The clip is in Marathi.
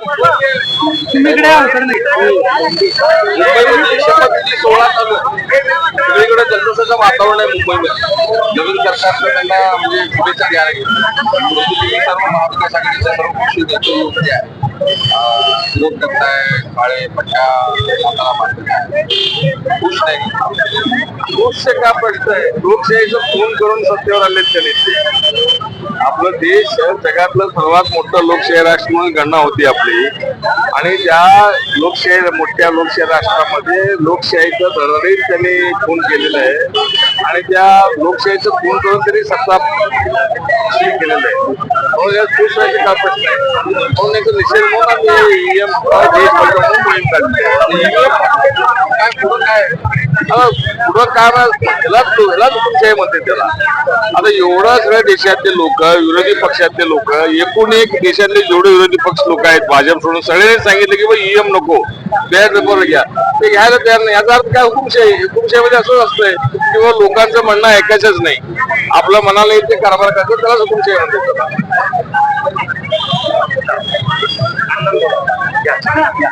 तुम्हीकडे अडचण नाही. सोहळा चालू सगळीकडे जल्लोषाचं वातावरण आहे मुंबईमध्ये. नवीन सरकारचं त्यांना म्हणजे शुभेच्छा द्यायला गेले. सर्व महाविकास आघाडीच्या सर्व योग्य आहे. काळे बांधताय खुश नाही. खुश का प्रश्न आहे लोकशाहीचं फोन करून सत्तेवर आले ते नेते. आपलं देश जगातलं सर्वात मोठं लोकशाही राष्ट्र म्हणून गणना होती आपली. आणि त्या लोकशाही मोठ्या लोकशाही राष्ट्रामध्ये लोकशाहीचं धरणीत त्यांनी खून केलेलं आहे. आणि त्या लोकशाहीचं खून करून त्यांनी सत्ता केलेलं आहे. म्हणून या खुश व्हायचे काय प्रश्न आहे म्हणून याचा निषेध म्हणून आम्ही EM देश मोहीम काढली पुढं काय? आता म्हणते त्याला. आता एवढं सगळ्या देशातले लोक विरोधी पक्षातले लोक एकूण एक देशातले जेवढे विरोधी पक्ष लोक आहेत भाजप सोडून सगळ्यांनी सांगितलं की ईएम नको. बॅट पेपर घ्या. ते घ्यायला तयार नाही. याचा अर्थ काय? हुकुमशाही हुकुमशाहीमध्ये असंच असतंय किंवा लोकांचं म्हणणं ऐकायचंच नाही. आपलं मनाला येते कारभार करतो त्यालाच हुकुमशाही म्हणतात.